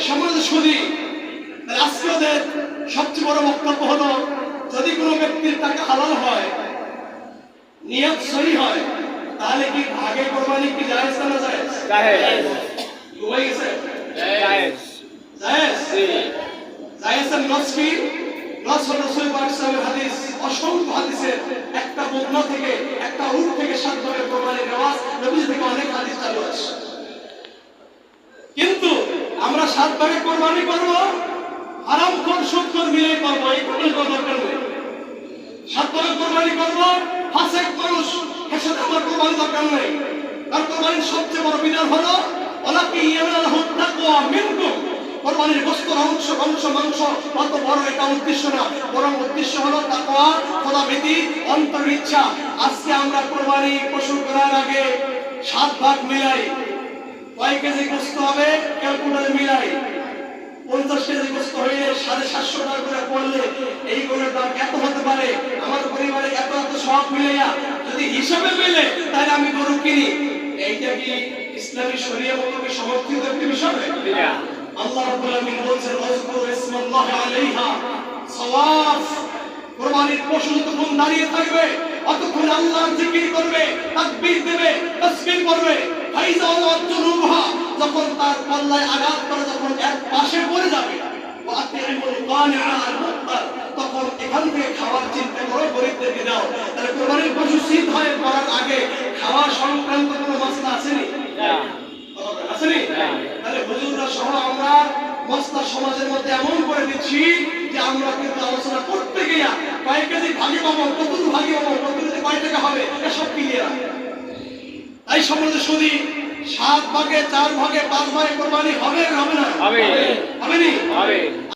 সুদী আজকে সবচেয়ে বড় বক্তব্য হলো যদি কোনো ব্যক্তির টাকা হালাল হয় নিয়ত সহি হয় তাহলে কি ভাগে কোরবানি কি জায়েজ না না জায়েজ। জায়েজ ঘুমাই গেছে? জায়েজ। জায়েজ। জি। জায়েজের নস কি? নস হলো রাসূল পাক হাদিস। অসংখ্য হাদিসের একটা বদনা থেকে একটা উট থেকে সাত ভাগে কোরবানি নেওয়া নবী থেকে অনেক হাদিস চালু আছে কিন্তু আমরা সাত ভাগে কোরবানি করব কোন সুদ কোন মিলে করব, এই কোনো দরকার নেই সাত ভাগে কোরবানি করব, ফাসেক মানুষ সাথে আমার কোরবানি দরকার নেই। তার কোরবানির সবচেয়ে বড় বিধান হলো ওলাকি ইয়ানালাহু তাকওয়া মিনকুম। কোরবানির বস্তুর অংশ অংশ মাংস অত বড় এটা উদ্দেশ্য না। বরং উদ্দেশ্য হলো তাকওয়া, খোদাভীতি, অন্তর ইচ্ছা। আজকে আমরা কোরবানি পশু করার আগে সাত ভাগ মিলাই কয় কেজি আমি গরু কিনি। এইটা কি ইসলামী শরীয় সমর্থিত একটি বিষয়? আল্লাহ রাব্বুল আলামিন বলেছেন, ওয়াজকুর ইসমাল্লাহি দাঁড়িয়ে থাকবে, অতক্ষণ আল্লাহর জিকির করবে, তাকবীর দেবে তাসবিহ করবে ফাইজা ওয়াজুনুহা যখন তার পাল্লায় আঘাত করে, যখন এক পাশে পড়ে যাবে। সমাজের মধ্যে এমন করে দিচ্ছি যে আমরা কিন্তু আলোচনা করতে গিয়া কয়েক কেজি ভাগে পাবো কত ভাগে পাবো কত কয় টাকা হবে সব ক্লিয়ার এই সম্বন্ধ শুনি সাত ভাগে চার ভাগে পাঁচ ভাগে কোরবানি হবে না হবে না? হবে। হবে না?